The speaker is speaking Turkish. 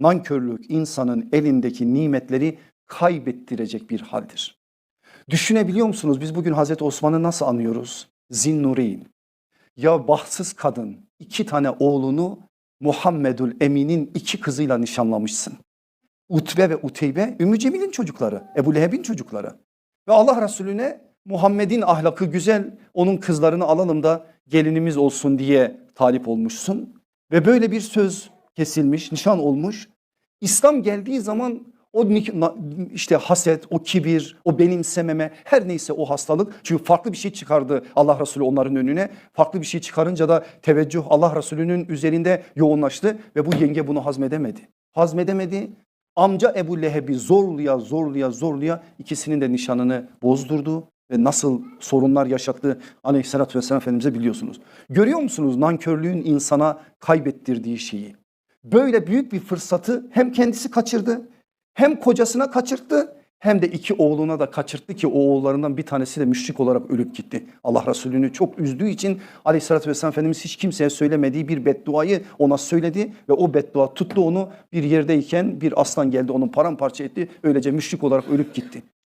Nankörlük insanın elindeki nimetleri kaybettirecek bir haldir. Düşünebiliyor musunuz biz bugün Hazreti Osman'ı nasıl anıyoruz? Zinnureyn. Ya bahtsız kadın iki tane oğlunu Muhammedül Emin'in iki kızıyla nişanlamışsın. Utbe ve Uteybe Ümmü Cemil'in çocukları, Ebu Leheb'in çocukları. Ve Allah Resulüne Muhammed'in ahlakı güzel, onun kızlarını alalım da gelinimiz olsun diye talip olmuşsun. Ve böyle bir söz kesilmiş, nişan olmuş. İslam geldiği zaman o işte haset, o kibir, o benimsememe her neyse o hastalık. Çünkü farklı bir şey çıkardı Allah Resulü onların önüne. Farklı bir şey çıkarınca da teveccüh Allah Resulü'nün üzerinde yoğunlaştı ve bu yenge bunu hazmedemedi. Hazmedemedi. Amca Ebu Leheb'i zorluya zorluya zorluya ikisinin de nişanını bozdurdu ve nasıl sorunlar yaşattı aleyhissalatü vesselam Efendimiz'e biliyorsunuz. Görüyor musunuz nankörlüğün insana kaybettirdiği şeyi? Böyle büyük bir fırsatı hem kendisi kaçırdı hem kocasına kaçırttı hem de iki oğluna da kaçırttı ki o oğullarından bir tanesi de müşrik olarak ölüp gitti. Allah Resulü'nü çok üzdüğü için aleyhissalatü vesselam Efendimiz hiç kimseye söylemediği bir bedduayı ona söyledi ve o beddua tuttu onu bir yerdeyken bir aslan geldi onun paramparça etti öylece müşrik olarak ölüp gitti.